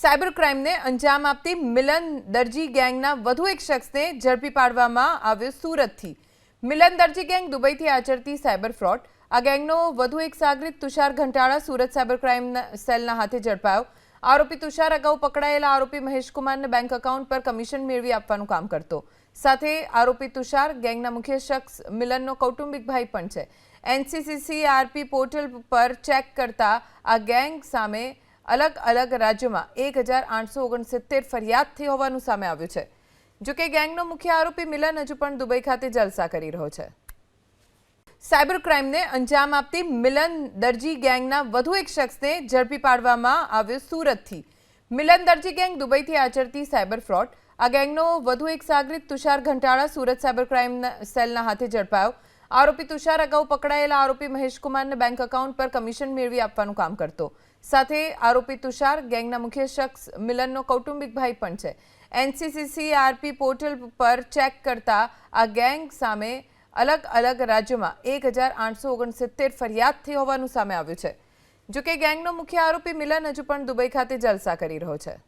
Cyber ક્રાઇમને અંજામ આપતી મિલન દરજી ગેંગના વધુ એક શખ્સને ઝડપી પાડવામાં આવ્યો સુરતથી. મિલન દરજી ગેંગ દુબઈથી આચરતી સાયબર ફ્રોડ. આ ગેંગનો વધુ એક સાગરીત તુષાર ઘંટાળા સુરત સાયબર ક્રાઇમ સેલના હાથે ઝડપાયો. આરોપી તુષાર અગાઉ પકડાયેલા આરોપી મહેશકુમારને બેંક એકાઉન્ટ પર કમિશન મેળવી આપવાનું કામ કરતો. સાથે આરોપી તુષાર ગેંગના મુખ્ય શખ્સ મિલનનો કૌટુંબિક ભાઈ પણ છે. એનસીસીસી આરપી પોર્ટલ પર ચેક કરતા આ ગેંગ સામે અલગ અલગ રાજ્યોમાં એક હજાર આઠસો ઓગણસિત્તેર ફરિયાદ થઈ હોવાનું સામે આવ્યું છે. જોકે ગેંગનો મુખ્ય આરોપી મિલન હજુ પણ દુબઈ ખાતે જલસા કરી રહ્યો છે. સાયબર ક્રાઇમને અંજામ આપતી મિલન દરજી ગેંગના વધુ એક શખ્સને ઝડપી પાડવામાં આવ્યો સુરતથી. મિલન દરજી ગેંગ દુબઈથી આચરતી સાયબર ફ્રોડ. આ ગેંગનો વધુ એક સાગરીત તુષાર ઘંટાળા સુરત સાયબર ક્રાઇમ સેલના હાથે ઝડપાયો. આરોપી તુષાર અગાઉ પકડાયેલા આરોપી મહેશકુમારને બેંક એકાઉન્ટ પર કમિશન મેળવી આપવાનું કામ કરતો. સાથે આરોપી તુષાર ગેંગના મુખ્ય શખ્સ મિલનનો કૌટુંબિક ભાઈ પણ છે. એનસીસીસી આરપી પોર્ટલ પર ચેક કરતા આ ગેંગ સામે અલગ અલગ રાજ્યોમાં એક હજાર આઠસો ઓગણસિત્તેર ફરિયાદ થઈ હોવાનું સામે આવ્યું છે. જોકે ગેંગનો મુખ્ય આરોપી મિલન હજુ પણ દુબઈ ખાતે જલસા કરી રહ્યો છે.